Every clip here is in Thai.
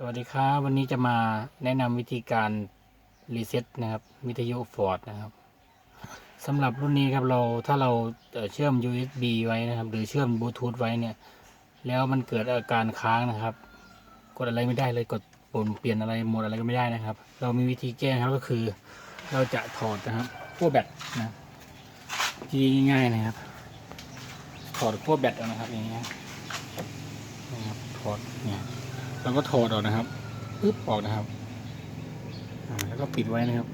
สวัสดีครับวันนี้จะมาแนะนำวิธีการรีเซ็ตนะครับวิทยุฟอร์ดนะครับสำหรับรุ่นนี้ครับเราถ้าเราเชื่อม USB ไว้นะครับ หรือเชื่อมบลูทูธไว้เนี่ย แล้วมันเกิดอาการค้างนะครับ กดอะไรไม่ได้เลยกดปุ่มเปลี่ยนอะไรโหมดอะไรก็ไม่ได้นะครับ เรามีวิธีแก้ครับก็คือ เราจะถอดนะครับขั้วแบตนะที่ง่ายๆนะครับ ถอดขั้วแบตออกนะครับอย่างเงี้ยนะครับถอดเนี่ย เราก็ถอดออกนะครับปึ๊บออกนะครับแล้วก็ปิดไว้นะครับ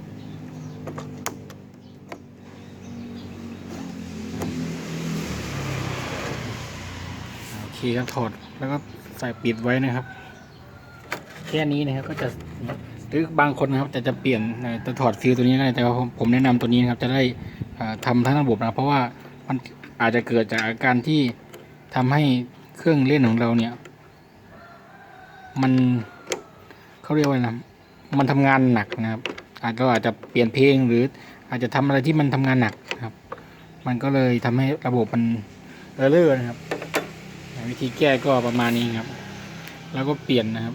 โอเคครับถอดแล้วก็ใส่ปิดไว้นะครับ แค่นี้นะครับก็จะหรือบางคนนะครับจะจะเปลี่ยนจะถอดฟิลตัวนี้ก็ได้แต่ว่าผมแนะนำตัวนี้นะครับจะได้อ่าทำทั้งระบบนะเพราะว่ามันอาจจะเกิดจากอาการที่ทำให้เครื่องเล่นของเราเนี่ย มันเขาเรียกว่าไรนะมันทำงานหนักนะครับ อาจเราอาจจะเปลี่ยนเพลงหรืออาจจะทำอะไรที่มันทำงานหนักนะครับ มันก็เลยทำให้ระบบมันเออร์เลอร์นะครับ วิธีแก้ก็ประมาณนี้ครับ แล้วก็เปลี่ยนนะครับ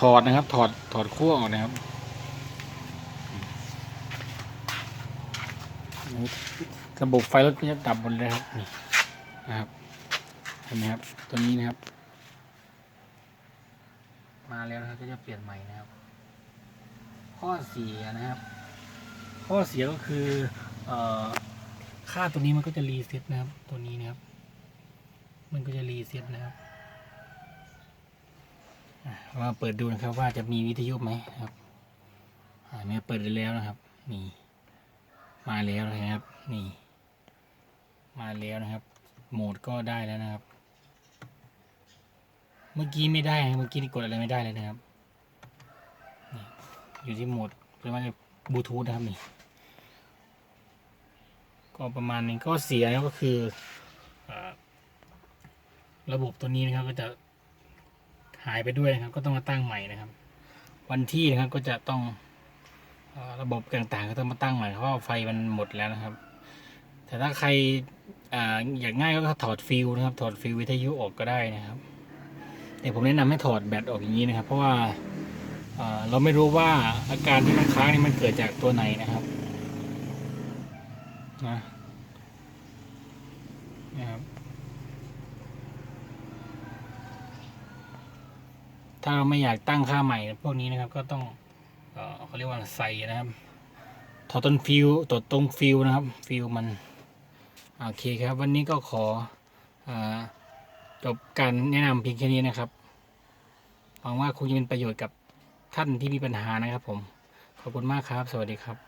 ถอดนะครับ ถอดถอดขั้วออกนะครับระบบไฟรถก็จะดับหมดเลยครับนี่นะครับ เห็นไหมครับ ตัวนี้นะครับ มาแล้วนะครับก็จะเปลี่ยนใหม่นะครับ ข้อเสียนะครับ ข้อเสียก็คือเอ่อค่าตัวนี้มันก็จะรีเซ็ตนะครับ ตัวนี้นะครับ มันก็จะรีเซ็ตนะครับมาเปิดดูนะครับว่าจะมีวิทยุไหมครับอ่าเนี่ยเปิดได้แล้วนะครับ นี่ มาแล้วนะครับ นี่ มาแล้วนะครับ โหมดก็ได้แล้วนะครับ เมื่อกี้ไม่ได้เมื่อกี้นี่กดอะไรไม่ได้เลยนะครับ อยู่ที่โหมดเรียกว่าบลูทูธนะครับนี่ ก็ประมาณนี้ก็เสียก็คืออระบบตัวนี้นะครับก็จะหายไปด้วยนะครับ ก็ต้องมาตั้งใหม่นะครับ วันที่นะครับก็จะต้องระบบต่างๆก็ต้องมาตั้งใหม่เพราะาไฟมันหมดแล้วนะครับ แต่ถ้าใครออยากง่ายก็ถอดฟิลนะครับ ถอดฟิลวิทยุออกก็ได้นะครับ แต่ผมแนะนำให้ถอดแบตออกอย่างนี้นะครับ เพราะว่าเเราไม่รู้ว่าอาการที่มันค้างนี่มันเกิดจากตัวไหนนะครับนะนะครับ ถ้าเราไม่อยากตั้งค่าใหม่พวกนี้นะครับ ก็ต้องเอเขาเรียกว่าใส่นะครับถอดต้นฟิวตดตรงฟิวนะครับ ฟิวมัน โอเคครับ วันนี้ก็ขออา จบการแนะนำเพียงแค่นี้นะครับ หวังว่าคงจะเป็นประโยชน์กับท่านที่มีปัญหานะครับผม ขอบคุณมากครับ สวัสดีครับ